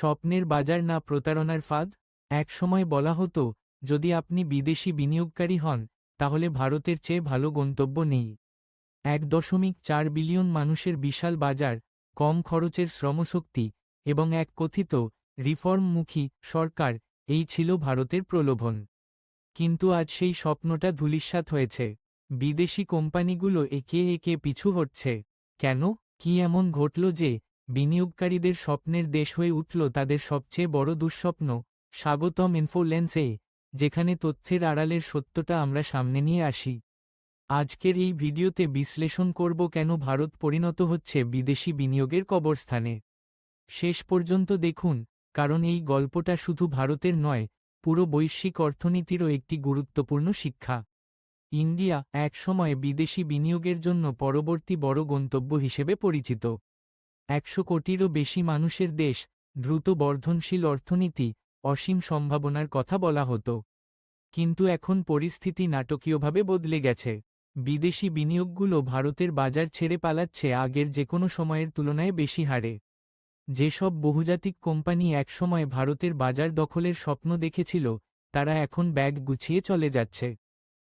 স্বপ্নের বাজার না প্রতারণার ফাঁদ? একসময় বলা হতো, যদি আপনি বিদেশি বিনিয়োগকারী হন, তাহলে ভারতের চেয়ে ভালো গন্তব্য নেই। এক দশমিক চার বিলিয়ন মানুষের বিশাল বাজার, কম খরচের শ্রমশক্তি এবং এক কথিত, রিফর্মমুখী সরকার এই ছিল ভারতের প্রলোভন। কিন্তু আজ সেই স্বপ্নটা ধূলিসাৎ হয়েছে। বিদেশি কোম্পানিগুলো একে একে পিছু হটছে। কেন? কি এমন ঘটল যে বিনিয়োগকারীদের স্বপ্নের দেশ হয়ে উঠল তাদের সবচেয়ে বড় দুঃস্বপ্ন, স্বাগতম ইনফোলেন্সে, যেখানে তথ্যের আড়ালের সত্যটা আমরা সামনে নিয়ে আসি। আজকের এই ভিডিওতে বিশ্লেষণ করব কেন ভারত পরিণত হচ্ছে বিদেশি বিনিয়োগের কবরস্থানে। শেষ পর্যন্ত দেখুন, কারণ এই গল্পটা শুধু ভারতের নয়, পুরো বৈশ্বিক অর্থনীতিরও একটি গুরুত্বপূর্ণ শিক্ষা। ইন্ডিয়া একসময় বিদেশি বিনিয়োগের জন্য পরবর্তী বড় গন্তব্য হিসেবে পরিচিত। একশো কোটিরও বেশি মানুষের দেশ দ্রুত বর্ধনশীল অর্থনীতি, অসীম সম্ভাবনার কথা বলা হতো। কিন্তু এখন পরিস্থিতি নাটকীয়ভাবে বদলে গেছে। বিদেশি বিনিয়োগগুলো ভারতের বাজার ছেড়ে পালাচ্ছে আগের যে কোনো সময়ের তুলনায় বেশি হারে। যেসব বহুজাতিক কোম্পানি একসময় ভারতের বাজার দখলের স্বপ্ন দেখেছিল, তারা এখন ব্যাগ গুছিয়ে চলে যাচ্ছে।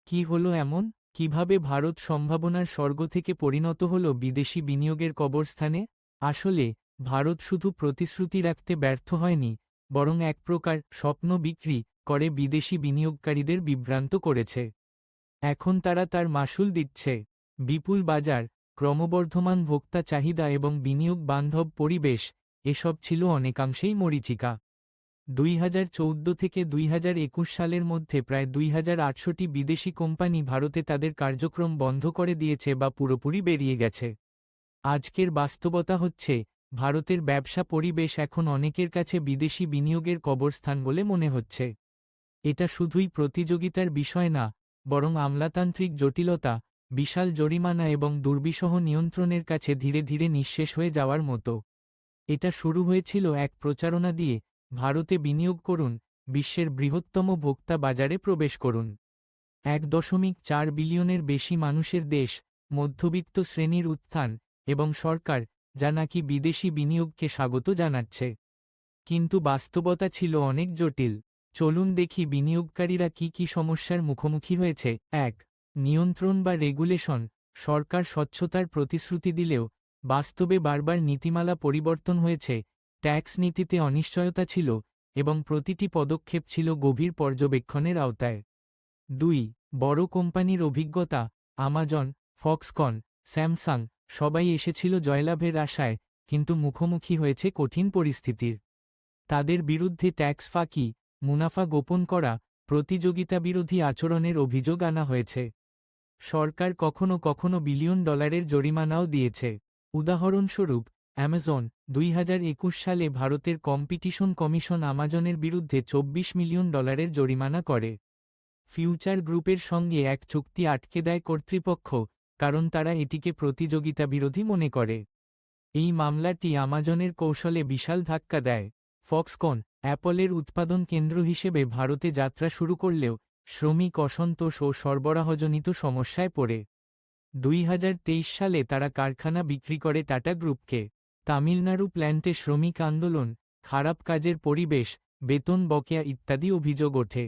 কি হলো এমন? কীভাবে ভারত সম্ভাবনার স্বর্গ থেকে পরিণত হল বিদেশি বিনিয়োগের কবরস্থানে? আসলে, ভারত শুধু প্রতিশ্রুতি রাখতে ব্যর্থ হয়নি, বরং এক প্রকার স্বপ্ন বিক্রি করে বিদেশি বিনিয়োগকারীদের বিভ্রান্ত করেছে। এখন তারা তার মাসুল দিচ্ছে। বিপুল বাজার, ক্রমবর্ধমান ভোক্তা চাহিদা এবং বিনিয়োগ বান্ধব পরিবেশ, এসব ছিল অনেকাংশেই মরিচিকা। দুই হাজার চৌদ্দ থেকে দুই হাজার একুশ সালের মধ্যে প্রায় দুই আটশোটি বিদেশি কোম্পানি ভারতে তাদের কার্যক্রম বন্ধ করে দিয়েছে বা পুরোপুরি বেরিয়ে গেছে। আজকের বাস্তবতা হচ্ছে, ভারতের ব্যবসা পরিবেশ এখন অনেকের কাছে বিদেশি বিনিয়োগের কবরস্থান বলে মনে হচ্ছে। এটা শুধুই প্রতিযোগিতার বিষয় না, বরং আমলাতান্ত্রিক জটিলতা, বিশাল জরিমানা এবং দুর্বিষহ নিয়ন্ত্রণের কাছে ধীরে ধীরে নিঃশেষ হয়ে যাওয়ার মতো। এটা শুরু হয়েছিল এক প্রচারণা দিয়ে, ভারতে বিনিয়োগ করুন, বিশ্বের বৃহত্তম ভোক্তা বাজারে প্রবেশ করুন। এক দশমিক চার বিলিয়নের বেশি মানুষের দেশ, মধ্যবিত্ত শ্রেণির উত্থান এবং সরকার যা নাকি বিদেশি বিনিয়োগকে স্বাগত জানাচ্ছে। কিন্তু বাস্তবতা ছিল অনেক জটিল। চলুন দেখি বিনিয়োগকারীরা কি কি সমস্যার মুখোমুখি হয়েছে। এক, নিয়ন্ত্রণ বা রেগুলেশন। সরকার স্বচ্ছতার প্রতিশ্রুতি দিলেও বাস্তবে বারবার নীতিমালা পরিবর্তন হয়েছে। ট্যাক্স নীতিতে অনিশ্চয়তা ছিল এবং প্রতিটি পদক্ষেপ ছিল গভীর পর্যবেক্ষণের আওতায়। দুই, বড় কোম্পানির অভিজ্ঞতা। আমাজন, ফক্সকন, স্যামসাং সবাই এসেছিল জয়লাভের আশায়, কিন্তু মুখোমুখি হয়েছে কঠিন পরিস্থিতির। তাদের বিরুদ্ধে ট্যাক্স ফাঁকি, মুনাফা গোপন করা প্রতিযোগিতা বিরোধী আচরণের অভিযোগ আনা হয়েছে। সরকার কখনো কখনো বিলিয়ন ডলারের জরিমানাও দিয়েছে। উদাহরণস্বরূপ, অ্যামাজন, দুই হাজার একুশ সালে ভারতের কম্পিটিশন কমিশন আমাজনের বিরুদ্ধে ২৪ মিলিয়ন ডলারের জরিমানা করে। ফিউচার গ্রুপের সঙ্গে এক চুক্তি আটকে দেয় কর্তৃপক্ষ কারণ তারা এটিকে প্রতিযোগিতা বিরোধী মনে করে। এই মামলাটি আমাজনের কৌশলে বিশাল ধাক্কা দেয়। ফক্সকন, অ্যাপলের উৎপাদন কেন্দ্র হিসেবে ভারতে যাত্রা শুরু করলেও শ্রমিক অসন্তোষ ও সরবরাহজনিত সমস্যায় পড়ে। দুই হাজার তেইশ সালে তারা কারখানা বিক্রি করে টাটা গ্রুপকে। তামিলনাড়ু প্ল্যান্টে শ্রমিক আন্দোলন, খারাপ কাজের পরিবেশ, বেতন বকেয়া ইত্যাদি অভিযোগ ওঠে।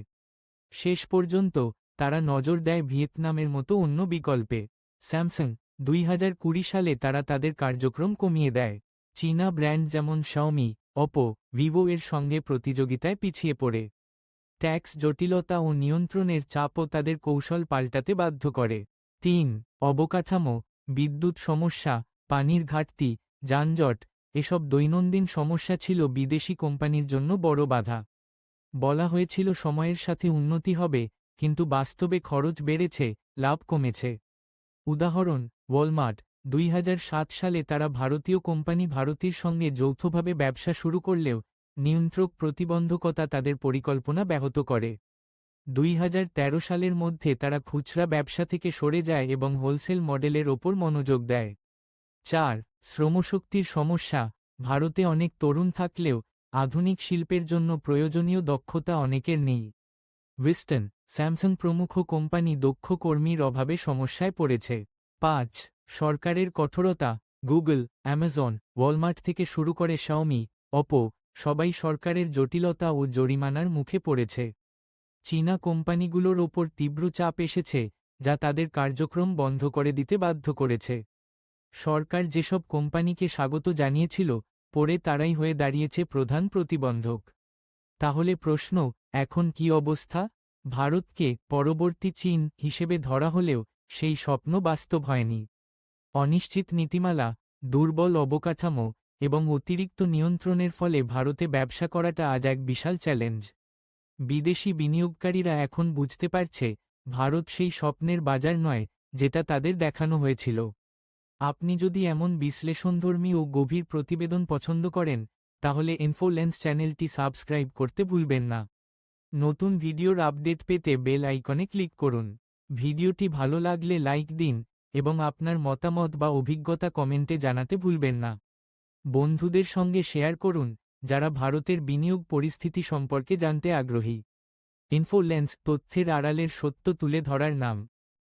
শেষ পর্যন্ত তারা নজর দেয় ভিয়েতনামের মতো অন্য বিকল্পে। স্যামসাং দুই হাজার কুড়ি সালে তারা তাদের কার্যক্রম কমিয়ে দেয়। চীনা ব্র্যান্ড যেমন শাওমি অপো ভিভো এর সঙ্গে প্রতিযোগিতায় পিছিয়ে পড়ে। ট্যাক্স জটিলতা ও নিয়ন্ত্রণের চাপও তাদের কৌশল পাল্টাতে বাধ্য করে। তিন, অবকাঠামো, বিদ্যুৎ সমস্যা, পানির ঘাটতি, যানজট, এসব দৈনন্দিন সমস্যা ছিল বিদেশি কোম্পানির জন্য বড় বাধা। বলা হয়েছিল সময়ের সাথে উন্নতি হবে, কিন্তু বাস্তবে খরচ বেড়েছে, লাভ কমেছে। উদাহরণ, ওয়ালমার্ট, দুই হাজার সাত সালে তারা ভারতীয় কোম্পানি ভারতীর সঙ্গে যৌথভাবে ব্যবসা শুরু করলেও নিয়ন্ত্রক প্রতিবন্ধকতা তাদের পরিকল্পনা ব্যাহত করে। দুই হাজার তেরো সালের মধ্যে তারা খুচরা ব্যবসা থেকে সরে যায় এবং হোলসেল মডেলের ওপর মনোযোগ দেয়। চার, শ্রমশক্তির সমস্যা, ভারতে অনেক তরুণ থাকলেও আধুনিক শিল্পের জন্য প্রয়োজনীয় দক্ষতা অনেকের নেই। ওয়েস্টার্ন স্যামসাং প্রমুখ কোম্পানি দক্ষ কর্মীর অভাবে সমস্যায় পড়েছে। পাঁচ, সরকারের কঠোরতা, গুগল, অ্যামাজন, ওয়ালমার্ট থেকে শুরু করে শাওমি অপো সবাই সরকারের জটিলতা ও জরিমানার মুখে পড়েছে। চীনা কোম্পানিগুলোর ওপর তীব্র চাপ এসেছে, যা তাদের কার্যক্রম বন্ধ করে দিতে বাধ্য করেছে। সরকার যেসব কোম্পানিকে স্বাগত জানিয়েছিল, পরে তারাই হয়ে দাঁড়িয়েছে প্রধান প্রতিবন্ধক। তাহলে প্রশ্ন এখন কি অবস্থা? ভারতকে পরবর্তী চীন হিসেবে ধরা হলেও সেই স্বপ্ন বাস্তব হয়নি। অনিশ্চিত নীতিমালা, দুর্বল অবকাঠামো এবং অতিরিক্ত নিয়ন্ত্রণের ফলে ভারতে ব্যবসা করাটা আজ এক বিশাল চ্যালেঞ্জ। বিদেশি বিনিয়োগকারীরা এখন বুঝতে পারছে, ভারত সেই স্বপ্নের বাজার নয়, যেটা তাদের দেখানো হয়েছিল। আপনি যদি এমন বিশ্লেষণধর্মী ও গভীর প্রতিবেদন পছন্দ করেন, তাহলে ইনফোলেন্স চ্যানেলটি সাবস্ক্রাইব করতে ভুলবেন না। নতুন ভিডিওর আপডেট পেতে বেল আইকনে ক্লিক করুন। ভিডিওটি ভালো লাগলে লাইক দিন এবং আপনার মতামত বা অভিজ্ঞতা কমেন্টে জানাতে ভুলবেন না। বন্ধুদের সঙ্গে শেয়ার করুন, যারা ভারতের বিনিয়োগ পরিস্থিতি সম্পর্কে জানতে আগ্রহী। ইনফোলেন্স তথ্যের আড়ালের সত্য তুলে ধরার নাম।